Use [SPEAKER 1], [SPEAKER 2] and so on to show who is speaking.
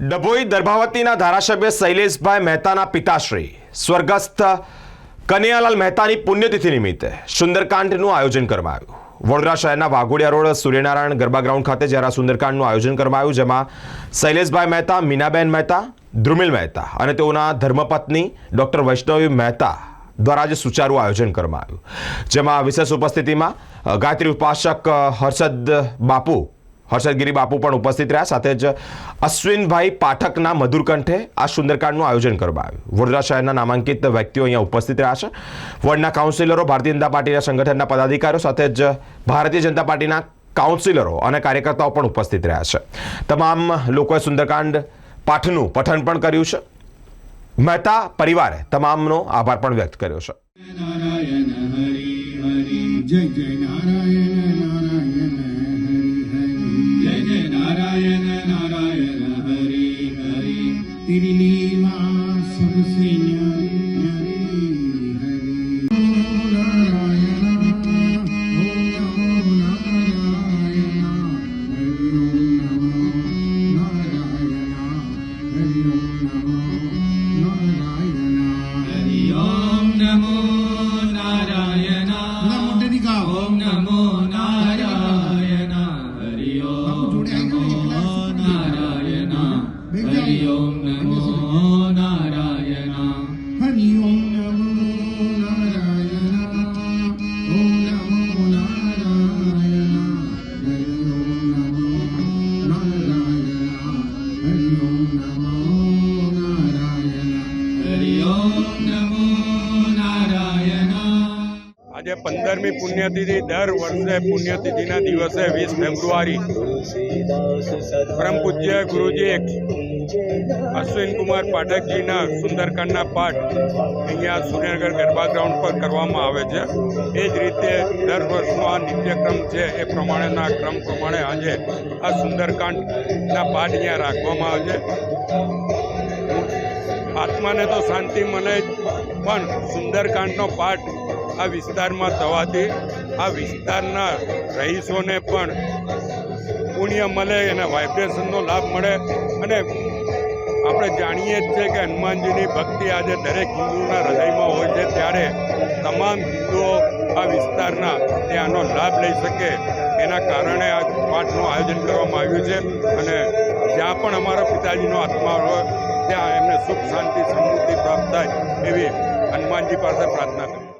[SPEAKER 1] ડભોઈ દર્ભાવતીના ધારાસભ્ય શૈલેષભાઈ મહેતાના પિતાશ્રી, સ્વર્ગસ્થ કનૈયાલાલ મહેતાની પુણ્યતિથિ નિમિત્તે સુંદરકાંડનું આયોજન કરવામાં આવ્યું વડોદરા શહેરના વાઘોડિયા રોડ, સૂર્યનારાયણ ગરબા ગ્રાઉન્ડ ખાતે જ્યારે સુંદરકાંડનું આયોજન કરવામાં આવ્યું જેમાં શૈલેષભાઈ મહેતા, મીનાબેન મહેતા, ધ્રુમિલ મહેતા અને તેઓના ધર્મપત્ની ડૉક્ટર વૈષ્ણવી મહેતા દ્વારા આજે સુચારું આયોજન કરવામાં આવ્યું જેમાં વિશેષ ઉપસ્થિતિમાં ગાયત્રી ઉપાસક હર્ષદ બાપુ હર્ષદગીરી બાપુ પણ ઉપસ્થિત રહ્યા. સાથે જ અશ્વિનભાઈ પાઠકના મધુરકંઠે આ સુંદરકાંડનું આયોજન કરવામાં આવ્યું. વડોદરા શહેરના નામાંકિત વ્યક્તિઓ અહીંયા ઉપસ્થિત રહ્યા છે. વોર્ડના કાઉન્સિલરો ભારતીય જનતા પાર્ટીના સંગઠનના પદાધિકારીઓ, સાથે જ ભારતીય જનતા પાર્ટીના કાઉન્સિલરો અને કાર્યકર્તાઓ પણ ઉપસ્થિત રહ્યા છે. તમામ લોકોએ સુંદરકાંડ પાઠનું પઠન પણ કર્યું છે. મહેતા પરિવારે તમામનો આભાર પણ વ્યક્ત કર્યો છે.
[SPEAKER 2] જય જય નારાયણ નારાયણ Om Namo નારાયણ હરિ
[SPEAKER 3] આજે પંદરમી પુણ્યતિથિ દર વર્ષે પુણ્યતિથિના દિવસે વીસ ફેબ્રુઆરી. પરમ પૂજ્ય ગુરુજી અશ્વિનકુમાર પાઠકજીના સુંદરકાંડના પાઠ અહીંયા સૂર્યનગર ગરબા ગ્રાઉન્ડ પર કરવામાં આવે છે. એ જ રીતે દર વર્ષનો આ નિત્યક્રમ છે એ પ્રમાણેના ક્રમ પ્રમાણે આજે આ સુંદરકાંડના પાઠ અહીંયા રાખવામાં આવે છે. આત્માને તો શાંતિ મળે પણ સુંદરકાંડનો પાઠ આ વિસ્તારમાં થવાથી આ વિસ્તારના રહીશોને પણ પુણ્ય મળે અને વાઇબ્રેશનનો લાભ મળે. અને આપણે જાણીએ જ છે કે હનુમાનજીની ભક્તિ આજે દરેક હિન્દુના હૃદયમાં હોય છે. ત્યારે તમામ હિન્દુઓ આ વિસ્તારના તે આનો લાભ લઈ શકે. એના કારણે આ પાઠનું આયોજન કરવામાં આવ્યું છે. અને જ્યાં પણ અમારા પિતાજીનો આત્મા હોય, ત્યાં એમને સુખ, શાંતિ, સમૃદ્ધિ પ્રાપ્ત થાય એવી હનુમાનજી પાસે પ્રાર્થના કરી